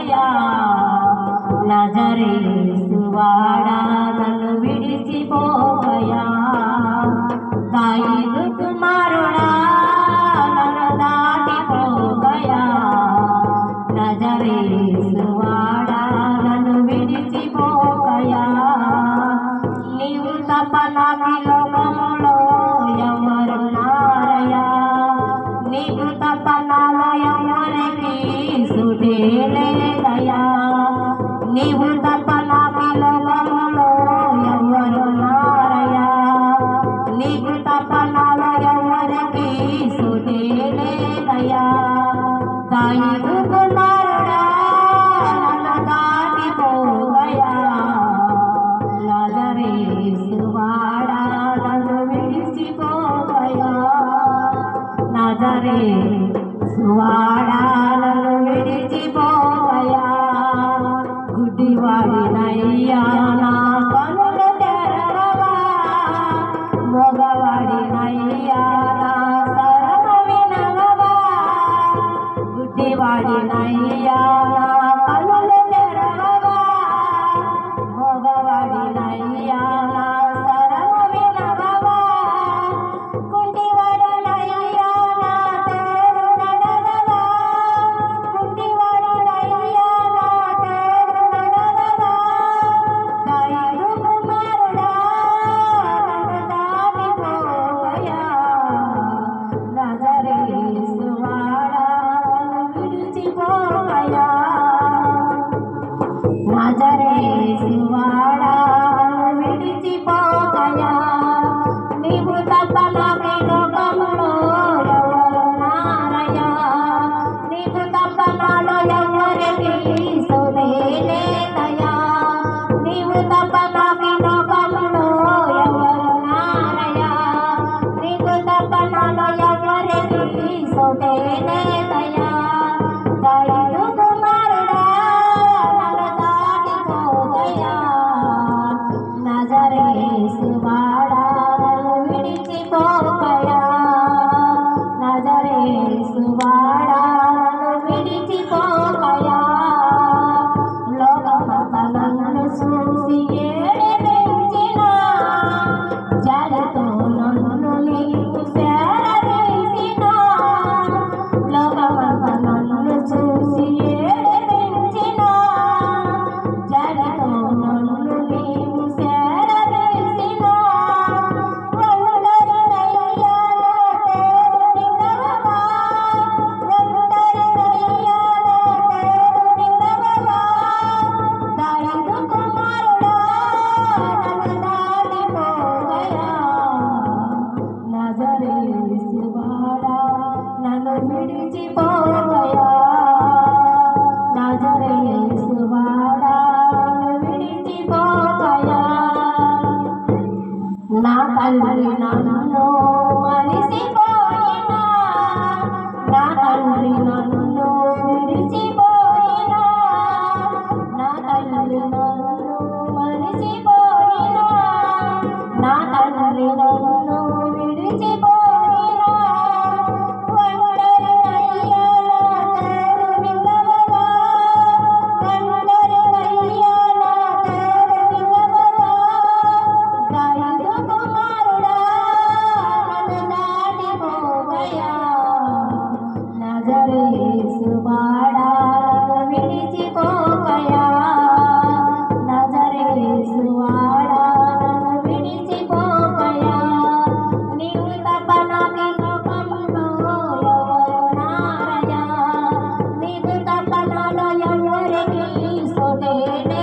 రామయ్యా నజరేసువాడా నన్ను విడిచిపోవయా దాయిదు కుమారుడా నన్ను దాటిపోవయా నజరేసువాడా నన్ను విడిచిపోవయా నీవు తప్ప నాకు లోకములో అయ్యా. నీవు తప్ప నాకు సువాడాలను విడిచి दिवाली नैया Oh. నా తల్లి నన్ను మరి